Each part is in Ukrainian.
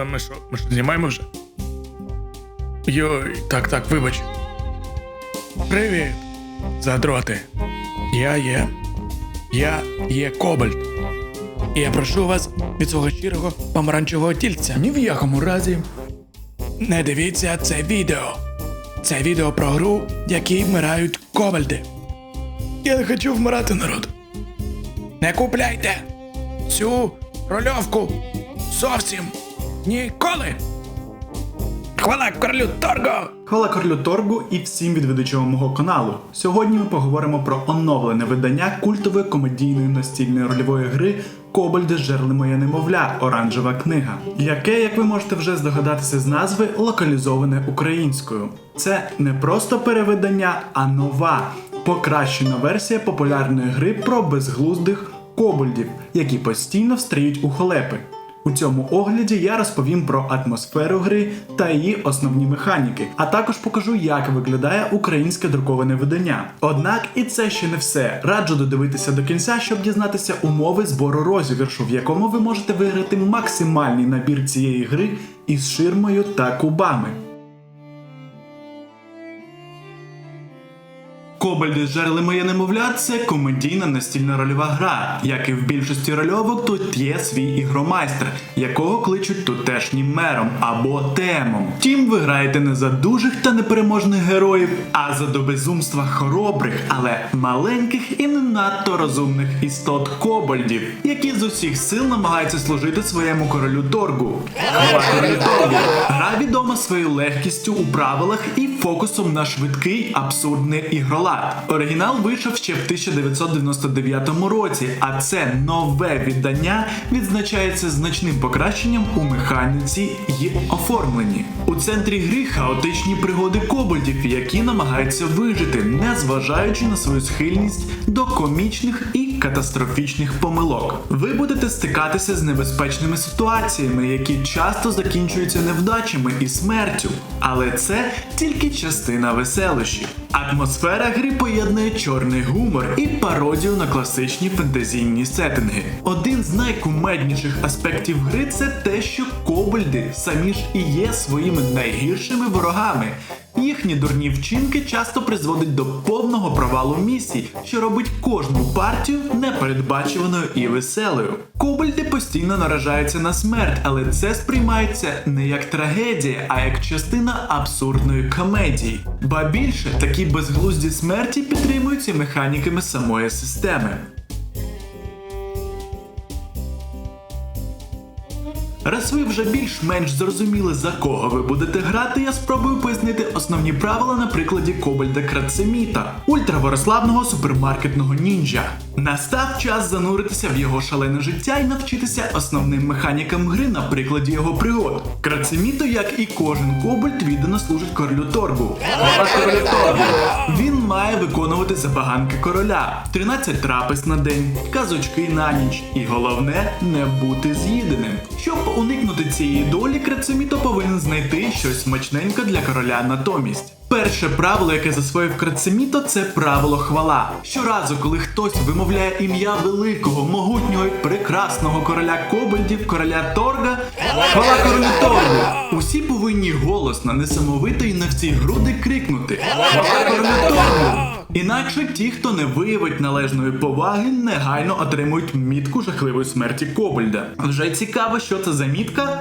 А ми що, ми що, знімаємо вже? Йой, так, так, вибач. Привіт, задроти. Я є. Я є Кобальт. І я прошу вас від свого щирого помаранчевого тільця. Ні в якому разі. Не дивіться це відео. Це відео про гру, в якій вмирають кобальди. Я не хочу вмирати, народ. Не купляйте цю рольовку зовсім ніколи. Хвала королю Торго! Хвала королю Торгу і всім відвідувачам мого каналу. Сьогодні ми поговоримо про оновлене видання культової комедійної настільної рольової гри Кобальди жерли моє немовля Оранжева книга, яке, як ви можете вже здогадатися з назви, локалізоване українською. Це не просто перевидання, а нова, покращена версія популярної гри про безглуздих кобальдів, які постійно встріють у холепи. У цьому огляді я розповім про атмосферу гри та її основні механіки, а також покажу, як виглядає українське друковане видання. Однак і це ще не все. Раджу додивитися до кінця, щоб дізнатися умови збору розіграшу, в якому ви можете виграти максимальний набір цієї гри із ширмою та кубами. Кобальди жерли моє немовля це комедійна настільна рольова гра. Як і в більшості рольовок, тут є свій ігромайстер, якого кличуть тутешнім мером або темом. Втім, ви граєте не за дужих та непереможних героїв, а за до безумства хоробрих, але маленьких і не надто розумних істот кобальдів, які з усіх сил намагаються служити своєму. Королю Торгу. Гра відома своєю легкістю у правилах і фокусом на швидкий абсурдний ігролад. Оригінал вийшов ще в 1999 році, а це нове віддання відзначається значним покращенням у механіці й оформленні. У центрі гри хаотичні пригоди кобальдів, які намагаються вижити, не зважаючи на свою схильність до комічних і катастрофічних помилок. Ви будете стикатися з небезпечними ситуаціями, які часто закінчуються невдачами і смертю. Але це тільки частина веселощів. Атмосфера гри поєднує чорний гумор і пародію на класичні фентезійні сеттинги. Один з найкумедніших аспектів гри це те, що кобальди самі ж і є своїми найгіршими ворогами. Їхні дурні вчинки часто призводять до повного провалу місій, що робить кожну партію непередбачуваною і веселою. Кобальди постійно наражаються на смерть, але це сприймається не як трагедія, а як частина абсурдної комедії. Ба більше такі безглузді смерті підтримуються механіками самої системи. Раз ви вже більш-менш зрозуміли за кого ви будете грати, я спробую пояснити основні правила на прикладі Кобальда Крацеміта, ультраворославного супермаркетного нінджа. Настав час зануритися в його шалене життя і навчитися основним механікам гри на прикладі його пригод. Крацеміто, як і кожен кобальд, віддано служить. Королю Торгу! Він має виконувати забаганки короля, 13 трапез на день, казочки на ніч, і головне не бути з'їденим. Щоб уникнути цієї долі, Крацеміто повинен знайти щось смачненьке для короля натомість. Перше правило, яке засвоїв Крацеміто, це правило хвала. Щоразу, коли хтось вимовляє ім'я великого, могутнього і прекрасного короля Кобальдів, короля Торга, хвала королю Торгу! Усі повинні голосно, несамовито і на всі груди крикнути Хвала королю Торгу! Інакше ті, хто не виявить належної поваги, негайно отримують мітку жахливої смерті Кобальда. Вже цікаво, що це за мітка.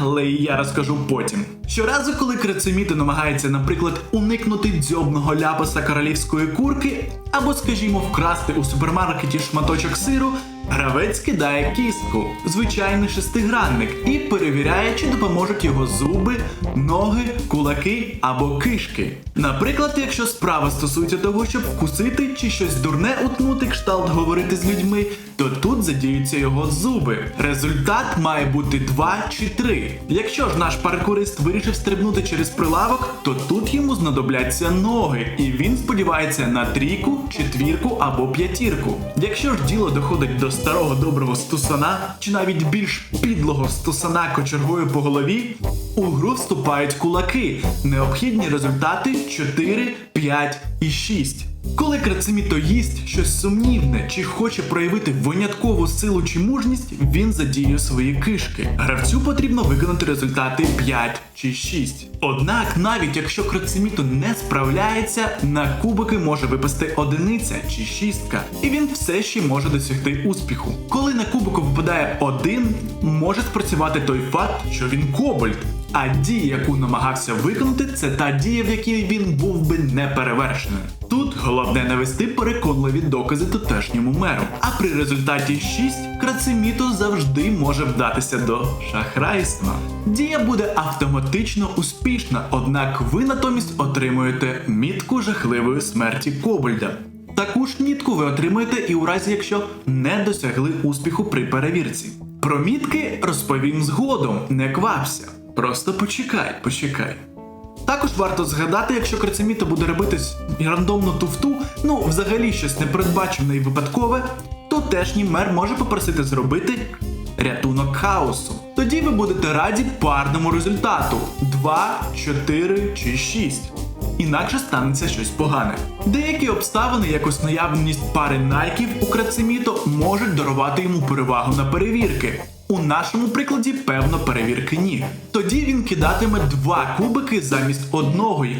Але я розкажу потім. Щоразу, коли крацеміти намагається, наприклад, уникнути дзьобного ляпаса королівської курки, або, скажімо, вкрасти у супермаркеті шматочок сиру, гравець кидає кістку, звичайний шестигранник, і перевіряє, чи допоможуть його зуби, ноги, кулаки або кишки. Наприклад, якщо справа стосується того, щоб вкусити чи щось дурне утнути, кшталт говорити з людьми, то тут задіються його зуби. Результат має бути 2 чи 3. Якщо ж наш паркурист вирішив стрибнути через прилавок, то тут йому знадобляться ноги, і він сподівається на трійку, четвірку або п'ятірку. Якщо ж діло доходить до старого доброго стусана, чи навіть більш підлого стусана кочергою по голові, у гру вступають кулаки. Необхідні результати 4, 5 і 6. Коли Крацеміто їсть щось сумнівне чи хоче проявити виняткову силу чи мужність, він задіює свої кишки. Гравцю потрібно виконати результати 5 чи 6. Однак, навіть якщо Крацеміто не справляється, на кубики може випасти одиниця чи шістка, і він все ще може досягти успіху. Коли на кубику випадає один, може спрацювати той факт, що він кобальт. А дія, яку намагався виконати, це та дія, в якій він був би неперевершеним. Тут головне навести переконливі докази тутешньому меру. А при результаті 6 Крацеміто завжди може вдатися до шахрайства. Дія буде автоматично успішна, однак ви натомість отримуєте мітку жахливої смерті Кобальда. Таку ж мітку ви отримаєте і у разі, якщо не досягли успіху при перевірці. Про мітки розповім згодом, не квапся. Просто почекай, почекай. Також варто згадати, якщо Крацеміто буде робити рандомну туфту, ну взагалі щось непередбачене і випадкове, то тешній мер може попросити зробити рятунок хаосу. Тоді ви будете раді парному результату 2, 4 чи 6. Інакше станеться щось погане. Деякі обставини, як ось наявність пари найків у Крацеміто, можуть дарувати йому перевагу на перевірки. У нашому прикладі, певно, перевірки ні. Тоді він кидатиме два кубики замість одного і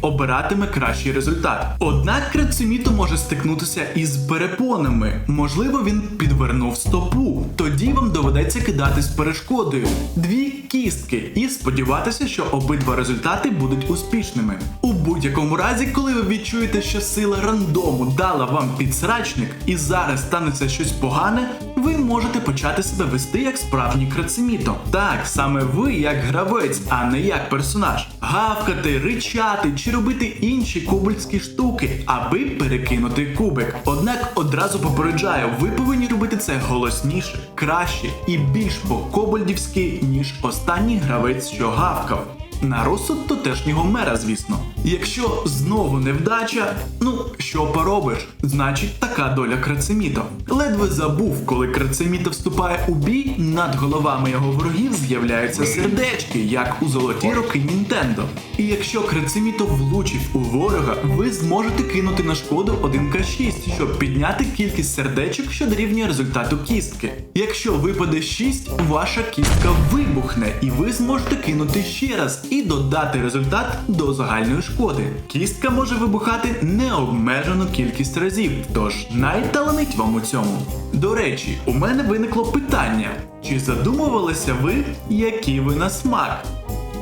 обиратиме кращий результат. Однак Крацеміто може стикнутися із перепонами. Можливо, він підвернув стопу. Тоді вам доведеться кидати з перешкодою дві кістки і сподіватися, що обидва результати будуть успішними. У будь-якому разі, коли ви відчуєте, що сила рандому дала вам підсрачник і зараз станеться щось погане, ви можете почати себе вести як справжній крацеміто. Так, саме ви як гравець, а не як персонаж. Гавкати, ричати чи робити інші кубельські штуки, аби перекинути кубик. Однак одразу попереджаю, ви повинні робити це голосніше, краще і більш по-кобальдівськи, ніж останній гравець, що гавкав. На розсуд тутешнього мера, звісно. Якщо знову невдача, ну що поробиш? Значить, така доля Крацеміто. Ледве забув, коли Крацеміто вступає у бій, над головами його ворогів з'являються сердечки, як у золоті роки Нінтендо. І якщо Крацеміто влучить у ворога, ви зможете кинути на шкоду 1К6, щоб підняти кількість сердечок, що дорівнює результату кістки. Якщо випаде 6, ваша кістка вибухне, і ви зможете кинути ще раз і додати результат до загальної шкоди. Кістка може вибухати необмежену кількість разів, тож найталанить вам у цьому. До речі, у мене виникло питання: чи задумувалися ви, які ви на смак?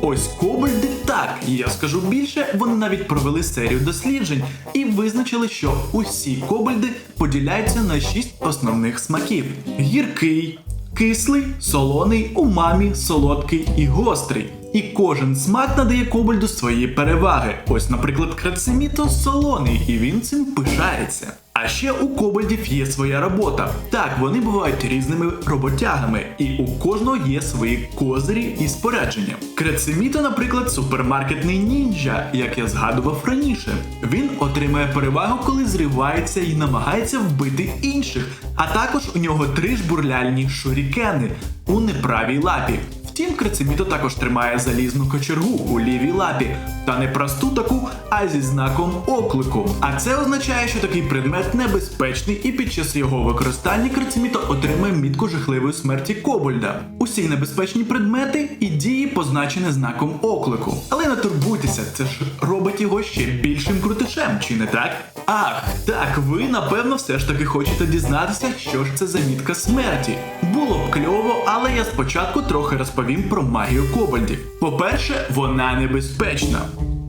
Ось кобальди так, я скажу більше, вони навіть провели серію досліджень і визначили, що усі кобальди поділяються на шість основних смаків: гіркий, кислий, солоний, умамі, солодкий і гострий. І кожен смак надає кобальду свої переваги. Ось, наприклад, крацеміто солоний, і він цим пишається. А ще у кобальдів є своя робота. Так, вони бувають різними роботягами, і у кожного є свої козирі і спорядження. Крецеміто, наприклад, супермаркетний ніндзя, як я згадував раніше. Він отримує перевагу, коли зривається і намагається вбити інших. А також у нього три жбурляльні шурікени у неправій лапі. Втім, Крецеміто також тримає залізну кочергу у лівій лапі, та не просту таку, а зі знаком оклику. А це означає, що такий предмет небезпечний, і під час його використання Крецеміто отримує мітку жахливої смерті Кобольда. Усі небезпечні предмети і дії позначені знаком оклику. Але не турбуйтеся, це ж робить його ще більшим крутишем, чи не так? Ах, так, ви напевно все ж таки хочете дізнатися, що ж це за мітка смерті. Було б кльово, але я спочатку трохи розповім про магію кобальдів. По-перше, вона небезпечна.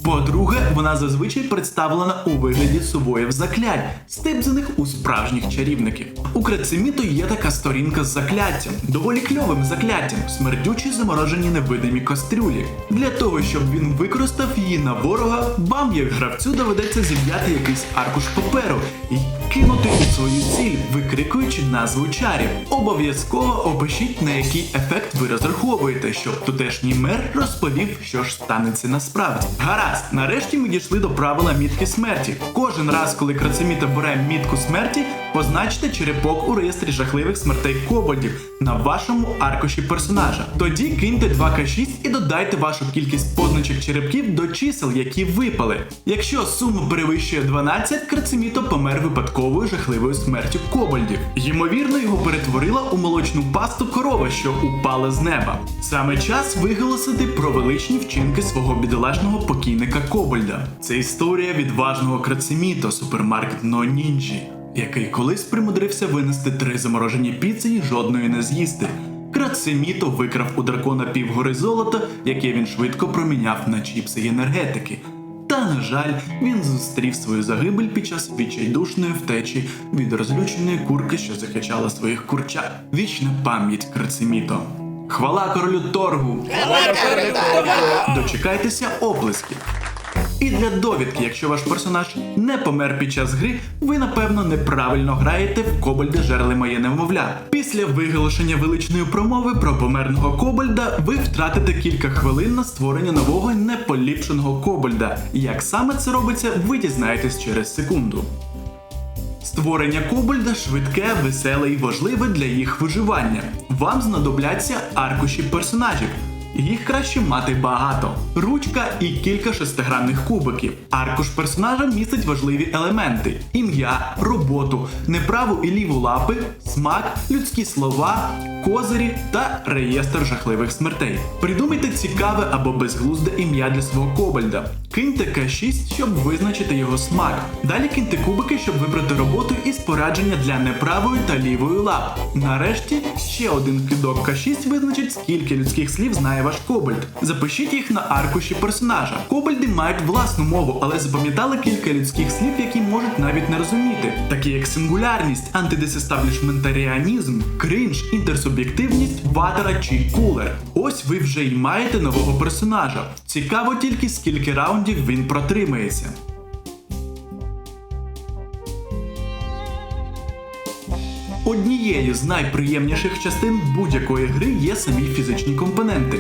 По-друге, вона зазвичай представлена у вигляді сувоїв заклять, стипзаних у справжніх чарівників. У Крецеміту є така сторінка з закляттям, доволі кльовим закляттям, смердючі заморожені невидимі кастрюлі. Для того, щоб він використав її на ворога, вам, як гравцю, доведеться зів'яти якийсь аркуш паперу і кинути у свою ціль, викрикуючи назву чарів. Обов'язково опишіть, на який ефект ви розраховуєте, щоб тутешній мер розповів, що ж станеться насправді. Гаразд, нарешті ми дійшли до правила мітки смерті. Кожен раз, коли Крацеміта бере мітку смерті, Позначте черепок у реєстрі жахливих смертей кобальдів на вашому аркуші персонажа. Тоді киньте 2К6 і додайте вашу кількість позначок черепків до чисел, які випали. Якщо сума перевищує 12, Крацеміто помер випадковою жахливою смертю кобальдів. Ймовірно, його перетворила у молочну пасту корова, що упала з неба. Саме час виголосити про величні вчинки свого бідолашного покійника Кобальда. Це історія відважного Крацеміто, супермаркетного нінджі, який колись примудрився винести три заморожені піци і жодної не з'їсти. Крацеміто викрав у дракона півгори золота, яке він швидко проміняв на чіпси й енергетики. Та, на жаль, він зустрів свою загибель під час відчайдушної втечі від розлюченої курки, що захищала своїх курчат. Вічна пам'ять Крацеміто. Хвала королю торгу! Дочекайтеся оплесків. І для довідки, якщо ваш персонаж не помер під час гри, ви напевно неправильно граєте в Кобальда жерли моє немовля. Після виголошення величної промови про померного Кобальда ви втратите кілька хвилин на створення нового неполіпшеного Кобальда. Як саме це робиться, ви дізнаєтесь через секунду. Створення Кобальда швидке, веселе і важливе для їх виживання. Вам знадобляться аркуші персонажів. Їх краще мати багато. Ручка і кілька шестигранних кубиків. Аркуш персонажа містить важливі елементи: ім'я, роботу, неправу і ліву лапи, смак, людські слова, козирі та реєстр жахливих смертей. Придумайте цікаве або безглузде ім'я для свого кобальда. Киньте К6, щоб визначити його смак. Далі киньте кубики, щоб вибрати роботу і спорядження для неправої та лівої лап. Нарешті ще один кидок К6 визначить, скільки людських слів знає ваш кобальд. Запишіть їх на аркуші персонажа. Кобальди мають власну мову, але запам'ятали кілька людських слів, які можуть навіть не розуміти, такі як сингулярність, антидисестаблішментаріанізм, кринж, інтерсуб'єктивність, ватера чи кулер. Ось ви вже й маєте нового персонажа. Цікаво тільки скільки раундів він протримається. Однією з найприємніших частин будь-якої гри є самі фізичні компоненти.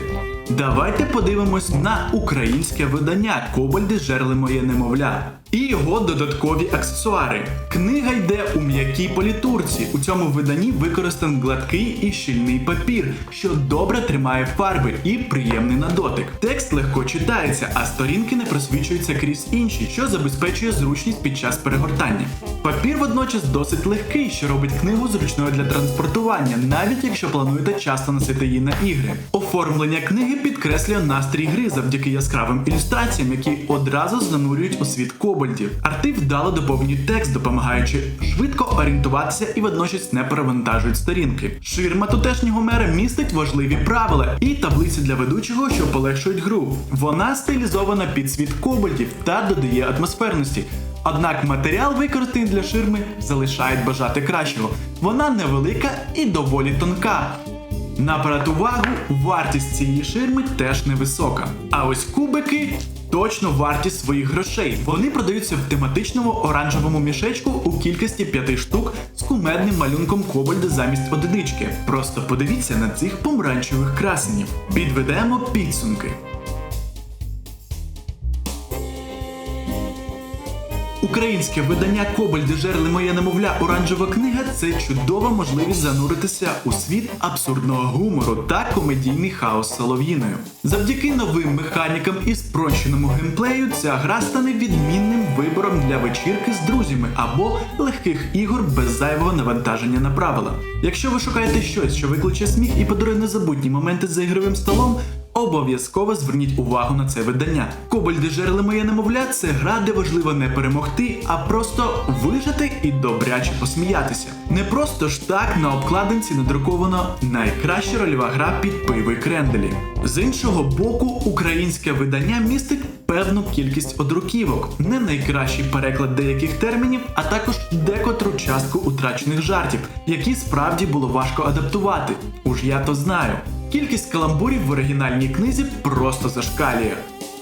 Давайте подивимось на українське видання Кобальди жерли моє немовля і його додаткові аксесуари. Книга йде у м'якій політурці. У цьому виданні використаний гладкий і щільний папір, що добре тримає фарби і приємний на дотик. Текст легко читається, а сторінки не просвічуються крізь інші, що забезпечує зручність під час перегортання. Папір водночас досить легкий, що робить книгу зручною для транспортування, навіть якщо плануєте часто носити її на ігри. Оформлення книги підкреслює настрій гри завдяки яскравим ілюстраціям, які одразу занурюють у світ кобальдів. Арти вдало доповнюють текст, допомагаючи швидко орієнтуватися і водночас не перевантажують сторінки. Ширма тутешнього мера містить важливі правила і таблиці для ведучого, що полегшують гру. Вона стилізована під світ кобальтів та додає атмосферності. Однак матеріал, використаний для ширми, залишає бажати кращого. Вона невелика і доволі тонка. Наперед увагу, вартість цієї ширми теж невисока. А ось кубики точно варті своїх грошей. Вони продаються в тематичному оранжевому мішечку у кількості 5 штук з кумедним малюнком кобальда замість одинички. Просто подивіться на цих помаранчевих красенів. Підведемо підсумки. Українське видання Кобальди жерли моє немовля оранжева книга це чудова можливість зануритися у світ абсурдного гумору та комедійний хаос солов'їною. Завдяки новим механікам і спрощеному геймплею ця гра стане відмінним вибором для вечірки з друзями або легких ігор без зайвого навантаження на правила. Якщо ви шукаєте щось, що викличе сміх і подарує незабутні моменти за ігровим столом. Обов'язково зверніть увагу на це видання. Кобальди жерли моє немовля це гра, де важливо не перемогти, а просто вижити і добряче посміятися. Не просто ж так на обкладинці надруковано найкраща рольова гра під пиво і кренделі. З іншого боку, українське видання містить певну кількість одруківок, не найкращий переклад деяких термінів, а також декотру частку утрачених жартів, які справді було важко адаптувати. Уж я то знаю. Кількість каламбурів в оригінальній книзі просто зашкалює.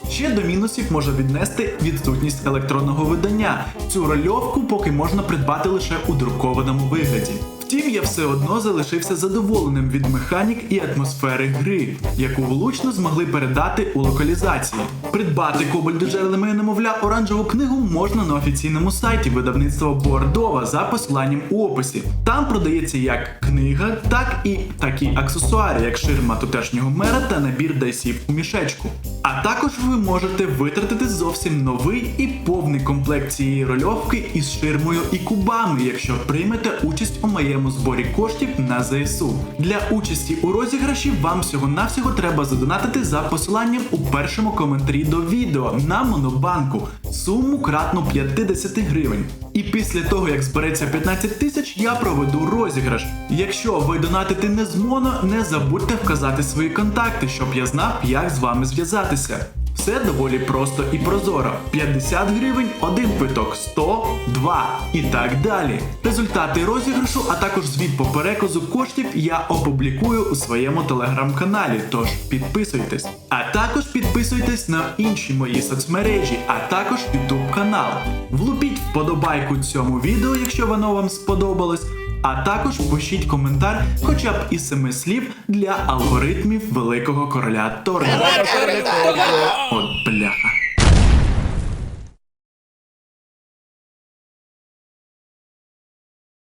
Ще до мінусів можна віднести відсутність електронного видання. Цю рольовку поки можна придбати лише у друкованому вигляді. Втім, я все одно залишився задоволеним від механік і атмосфери гри, яку влучно змогли передати у локалізації. Придбати Кобальду джерелами немовля оранжеву книгу можна на офіційному сайті видавництва Бордова за посиланням у описі. Там продається як книга, так і такі аксесуари, як ширма тутешнього мера та набір дайсів у мішечку. А також ви можете витратити зовсім новий і повний комплект цієї рольовки із ширмою і кубами, якщо приймете участь у моєму зборі коштів на ЗСУ. Для участі у розіграші вам всього-навсього треба задонатити за посиланням у першому коментарі до відео на Монобанку суму кратну 50 гривень. І після того, як збереться 15 тисяч, я проведу розіграш. Якщо ви донатите не з моно, не забудьте вказати свої контакти, щоб я знав, як з вами зв'язатися. Все доволі просто і прозоро. 50 гривень, один квиток, 100, 2 і так далі. Результати розіграшу, а також звіт по переказу коштів я опублікую у своєму телеграм-каналі. Тож підписуйтесь. А також підписуйтесь на інші мої соцмережі, а також YouTube канал. Влупіть вподобайку цьому відео, якщо воно вам сподобалось. А також пишіть коментар хоча б і семи слів для алгоритмів великого короля Торна. От бляха.